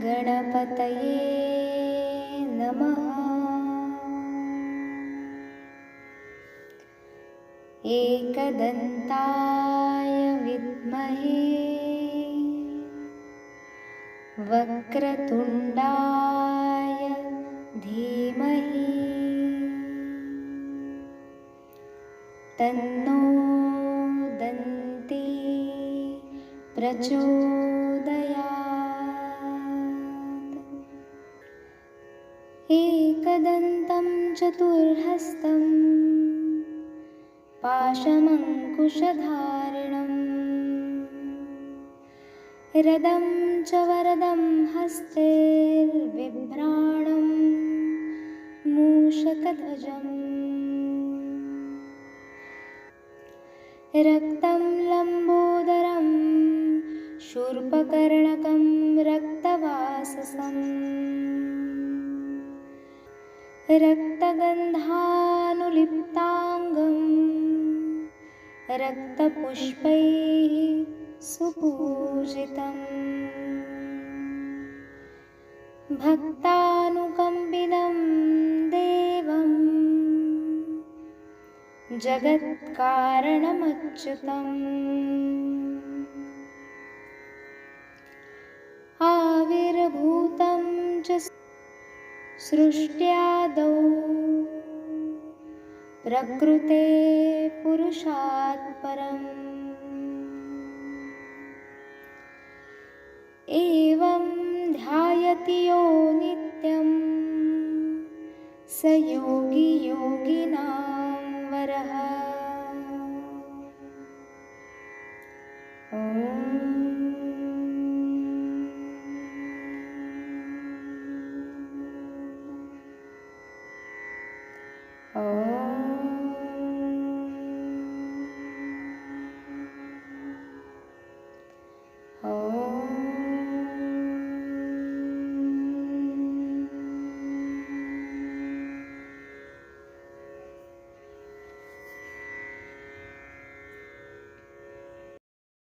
गणपतये नमः। एकदन्ताय विद्महे वक्रतुण्डाय धीमहि। तन्नो दन्ति प्रचोदयात् एकदन्तं चतुर्हस्तम् पाशमङ्कुशधारिणम्। रदं च वरदं हस्तेर्बिभ्राणं मूषकध्वजम्। रक्तं लम्बोदरं शूर्पकर्णकं रक्तवाससम् रक्तगन्धानुलिप्ताङ्गं रक्तपुष्पैः सुपूजितम्। भक्तानुकम्बिनं देवम् जगत्कारणमच्युतम्। आविर्भूतं च सृष्ट्यादौ। प्रकृते पुरुषात् परम्। एवं ध्यायति यो नित्यं स योगी योगिनां वरः। ॐ